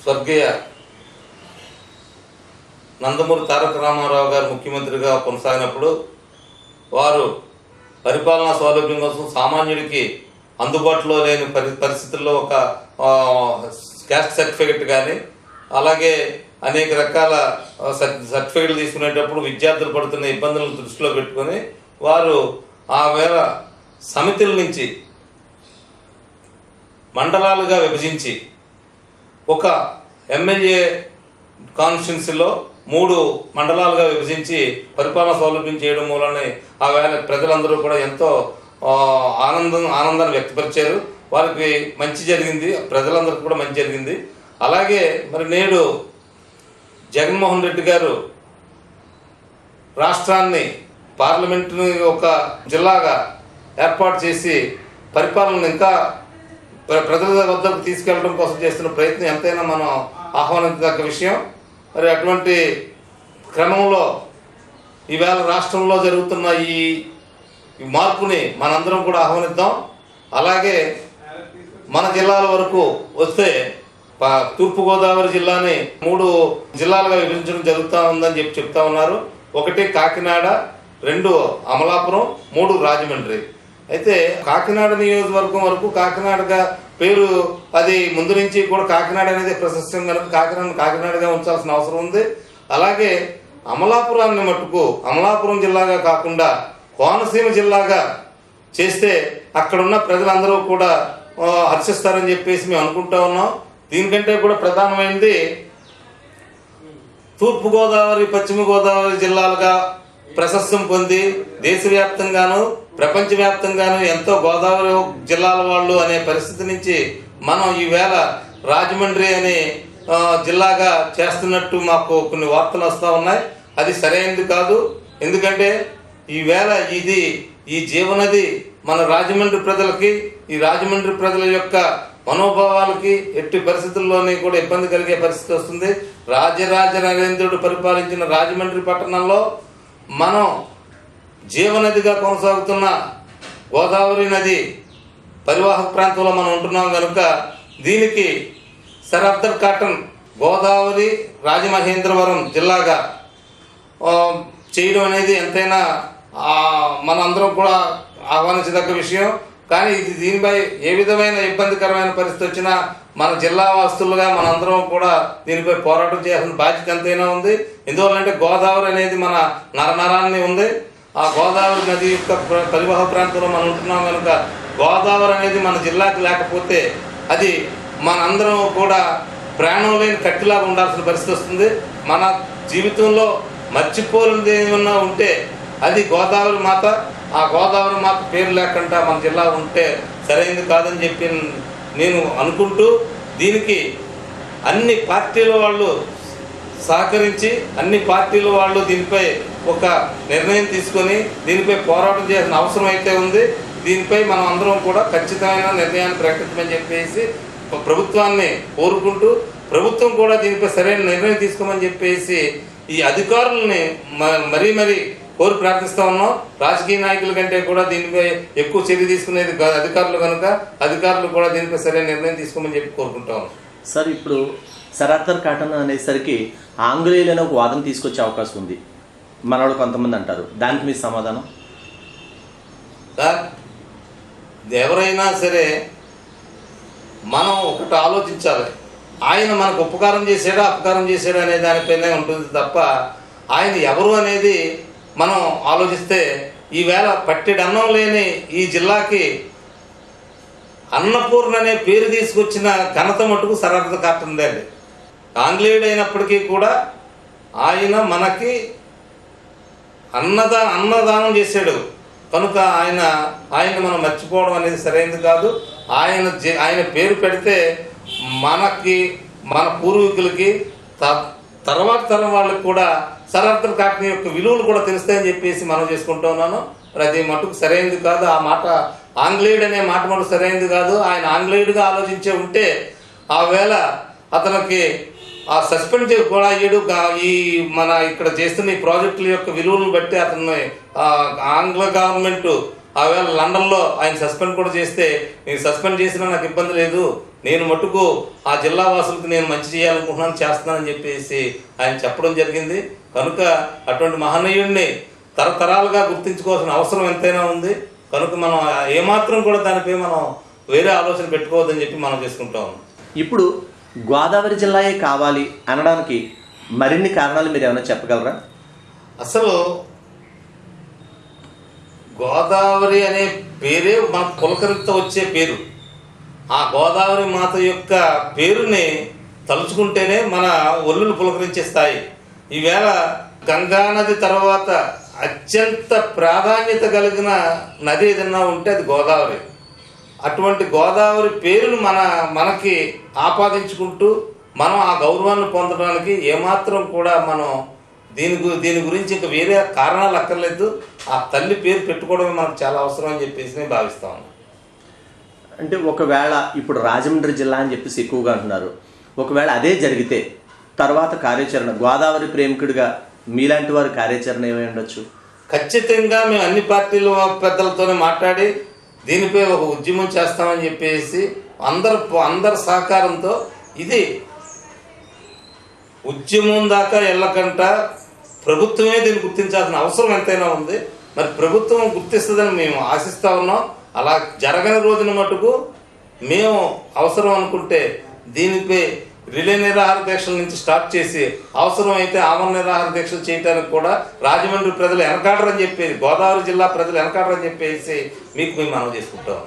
స్వర్గీయ నందమూరి తారక రామారావు గారు ముఖ్యమంత్రిగా కొనసాగినప్పుడు వారు పరిపాలనా సౌలభ్యం కోసం సామాన్యుడికి అందుబాటులో లేని పరి పరిస్థితుల్లో ఒక క్యాస్ట్ సర్టిఫికెట్ కానీ అలాగే అనేక రకాల సర్టిఫికెట్లు తీసుకునేటప్పుడు విద్యార్థులు పడుతున్న ఇబ్బందులను దృష్టిలో పెట్టుకొని వారు ఆ వేళ సమితుల నుంచి మండలాలుగా విభజించి ఒక ఎమ్మెల్యే కాన్స్టిట్యున్సీలో మూడు మండలాలుగా విభజించి పరిపాలన సౌలభ్యం చేయడం మూలని ఆ వేళ ప్రజలందరూ కూడా ఎంతో ఆనందం ఆనందాన్ని వ్యక్తపరిచారు. వారికి మంచి జరిగింది. ప్రజలందరికీ కూడా మంచి జరిగింది. అలాగే మరి నేడు జగన్మోహన్ రెడ్డి గారు రాష్ట్రాన్ని పార్లమెంటుని ఒక జిల్లాగా ఏర్పాటు చేసి పరిపాలన ఇంకా ప్రజల వద్దకు తీసుకెళ్ళడం కోసం చేస్తున్న ప్రయత్నం ఎంతైనా మనం ఆహ్వానించదగ్గ విషయం. మరి అటువంటి క్రమంలో ఈవేళ రాష్ట్రంలో జరుగుతున్న ఈ మార్పుని మనందరం కూడా ఆహ్వానిద్దాం. అలాగే మన జిల్లాల వరకు వస్తే తూర్పుగోదావరి జిల్లాని మూడు జిల్లాలుగా విభజించడం జరుగుతూ ఉందని చెప్పి చెప్తా ఉన్నారు. ఒకటి కాకినాడ రెండు అమలాపురం మూడు రాజమండ్రి. అయితే కాకినాడ నియోజకవర్గం వరకు కాకినాడగా పేరు అది ముందు నుంచి కూడా కాకినాడ అనేది ప్రశస్తం కనుక కాకినాడ కాకినాడగా ఉంచాల్సిన అవసరం ఉంది. అలాగే అమలాపురాన్ని మట్టుకు అమలాపురం జిల్లాగా కాకుండా కోనసీమ జిల్లాగా చేస్తే అక్కడున్న ప్రజలందరూ కూడా హర్షిస్తారని చెప్పేసి మేము అనుకుంటా ఉన్నాం. దీనికంటే కూడా ప్రధానమైనది తూర్పుగోదావరి పశ్చిమ గోదావరి జిల్లాలుగా ప్రశస్తం పొంది దేశవ్యాప్తంగాను ప్రపంచవ్యాప్తంగాను ఎంతో గోదావరి జిల్లాల వాళ్ళు అనే పరిస్థితి నుంచి మనం ఈవేళ రాజమండ్రి అనే జిల్లాగా చేస్తున్నట్టు మాకు కొన్ని వార్తలు వస్తూ ఉన్నాయి. అది సరైనది కాదు. ఎందుకంటే ఈవేళ ఇది ఈ జీవనది మన రాజమండ్రి ప్రజలకి ఈ రాజమండ్రి ప్రజల యొక్క మనోభావాలకి ఎట్టి పరిస్థితుల్లోనే కూడా ఇబ్బంది కలిగే పరిస్థితి వస్తుంది. రాజరాజ నరేంద్రుడు పరిపాలించిన రాజమండ్రి పట్టణంలో మనం జీవనదిగా కొనసాగుతున్న గోదావరి నది పరివాహక ప్రాంతంలో మనం ఉంటున్నాం కనుక దీనికి sir Arthur Cotton Godavari Rajamahendravaram జిల్లాగా చేయడం అనేది ఎంతైనా మనందరం కూడా ఆహ్వానించదగ్గ విషయం. కానీ ఇది దీనిపై ఏ విధమైన ఇబ్బందికరమైన పరిస్థితి వచ్చినా మన జిల్లా వాస్తులుగా మనందరం కూడా దీనిపై పోరాటం చేయాల్సిన బాధ్యత ఎంతైనా ఉంది. ఎందువల్లంటే గోదావరి అనేది మన నరనరాన్ని ఉంది. ఆ గోదావరి నది యొక్క పరివాహ ప్రాంతంలో మనం ఉంటున్నాం కనుక గోదావరి అనేది మన జిల్లాకి లేకపోతే అది మనందరం కూడా ప్రాణం లేని కట్టిలాగా ఉండాల్సిన పరిస్థితి వస్తుంది. మన జీవితంలో మర్చిపోలేనిది ఏమన్నా ఉంటే అది గోదావరి మాత ఆ గోదావరి మాకు పేరు లేకుండా మన జిల్లా ఉంటే సరైనది కాదని చెప్పి నేను అనుకుంటూ దీనికి అన్ని పార్టీల వాళ్ళు సహకరించి అన్ని పార్టీల వాళ్ళు దీనిపై ఒక నిర్ణయం తీసుకొని దీనిపై పోరాటం చేసిన అవసరం అయితే ఉంది. దీనిపై మనం అందరం కూడా ఖచ్చితమైన నిర్ణయాన్ని ప్రకటించమని చెప్పేసి ప్రభుత్వాన్ని కోరుకుంటూ ప్రభుత్వం కూడా దీనిపై సరైన నిర్ణయం తీసుకోమని చెప్పేసి ఈ అధికారులని మ- మరీ మరీ కోరి ప్రార్థిస్తా ఉన్నాం. రాజకీయ నాయకుల కంటే కూడా దీనిపై ఎక్కువ చర్య తీసుకునేది అధికారులు కనుక అధికారులు కూడా దీనిపై సరైన నిర్ణయం తీసుకోమని చెప్పి కోరుకుంటా ఉన్నాం. సార్ ఇప్పుడు సరార్థర్ కాటన్ అనేసరికి ఆంగ్లేయులైన ఒక వాదన తీసుకొచ్చే అవకాశం ఉంది. మనవాళ్ళు కొంతమంది అంటారు. దానికి మీ సమాధానం? సార్ ఎవరైనా సరే మనం ఒకటి ఆలోచించాలి. ఆయన మనకు ఉపకారం చేసాడా అపకారం చేసాడా అనే దానిపైనే ఉంటుంది తప్ప ఆయన ఎవరు అనేది మనం ఆలోచిస్తే ఈవేళ పట్టెడన్నం లేని ఈ జిల్లాకి అన్నపూర్ణ అనే పేరు తీసుకొచ్చిన ఘనత మటుకు సరళత కాటుందండి ఆంగ్లేయుడు అయినప్పటికీ కూడా ఆయన మనకి అన్నదా అన్నదానం చేశాడు. కనుక ఆయన ఆయన మనం మర్చిపోవడం అనేది సరైనది కాదు. ఆయన ఆయన పేరు పెడితే మనకి మన పూర్వీకులకి త- తర్వాత తరం వాళ్ళకి కూడా సరార్థం కాటన్ యొక్క విలువలు కూడా తెలుస్తాయని చెప్పేసి మనం చేసుకుంటూ ఉన్నాను. అది మటుకు సరైనది కాదు. ఆ మాట ఆంగ్లేయుడు అనే మాట మటుకు సరైనది కాదు. ఆయన ఆంగ్లేయుడిగా ఆలోచించే ఉంటే ఆ వేళ అతనికి ఆ సస్పెండ్ కూడా అయ్యాడు ఈ మన ఇక్కడ చేస్తున్న ఈ ప్రాజెక్టుల యొక్క విలువలను బట్టి అతన్ని ఆంగ్ల గవర్నమెంట్ ఆవేళ లండన్లో ఆయన సస్పెండ్ కూడా చేస్తే నేను సస్పెండ్ చేసినా నాకు ఇబ్బంది లేదు. నేను మటుకు ఆ జిల్లా వాసులకు నేను మంచి చేయాలనుకుంటున్నాను చేస్తున్నానని చెప్పేసి ఆయన చెప్పడం జరిగింది. కనుక అటువంటి మహనీయుడిని తరతరాలుగా గుర్తించుకోవాల్సిన అవసరం ఎంతైనా ఉంది. కనుక మనం ఏమాత్రం కూడా దానిపై మనం వేరే ఆలోచన పెట్టుకోవద్దని చెప్పి మనం చేసుకుంటాం ఇప్పుడు గోదావరి జిల్లాయే కావాలి అనడానికి మరిన్ని కారణాలు మీరు ఏమైనా చెప్పగలరా? అసలు గోదావరి అనే పేరే మన పులకరితో వచ్చే పేరు. ఆ గోదావరి మాత యొక్క పేరుని తలుచుకుంటేనే మన ఒళ్ళును పులకరించే స్థాయి ఈవేళ గంగా నది తర్వాత అత్యంత ప్రాధాన్యత కలిగిన నది ఏదన్నా ఉంటే అది గోదావరి. అటువంటి గోదావరి పేరును మన మనకి ఆపాదించుకుంటూ మనం ఆ గౌరవాన్ని పొందడానికి ఏమాత్రం కూడా మనం దీని గు దీని గురించి ఇంకా వేరే కారణాలు అక్కర్లేదు. ఆ తల్లి పేరు పెట్టుకోవడమే మనకు చాలా అవసరం అని చెప్పేసి నేను భావిస్తాను అంటే ఒకవేళ ఇప్పుడు రాజమండ్రి జిల్లా అని చెప్పేసి ఎక్కువగా అంటున్నారు. ఒకవేళ అదే జరిగితే తర్వాత కార్యాచరణ గోదావరి ప్రేమికుడిగా మీలాంటి వారి కార్యాచరణ ఏమై ఉండొచ్చు? ఖచ్చితంగా మేము అన్ని పార్టీల పెద్దలతోనే మాట్లాడి దీనిపై ఒక ఉద్యమం చేస్తామని చెప్పేసి అందరు అందరి సహకారంతో ఇది ఉద్యమం దాకా వెళ్ళకంట ప్రభుత్వమే దీన్ని గుర్తించాల్సిన అవసరం ఎంతైనా ఉంది. మరి ప్రభుత్వం గుర్తిస్తుందని మేము ఆశిస్తూ ఉన్నాం. అలా జరగని రోజున మటుకు మేము అవసరం అనుకుంటే దీనిపై రిలే నిరాహార దీక్షల నుంచి స్టార్ట్ చేసి అవసరమైతే ఆమరణ నిరాహార దీక్షలు చేయడానికి కూడా రాజమండ్రి ప్రజలు వెనకాడరని చెప్పేసి గోదావరి జిల్లా ప్రజలు వెనకాడరని చెప్పేసి మీకు మేము మనం చేసుకుంటాం.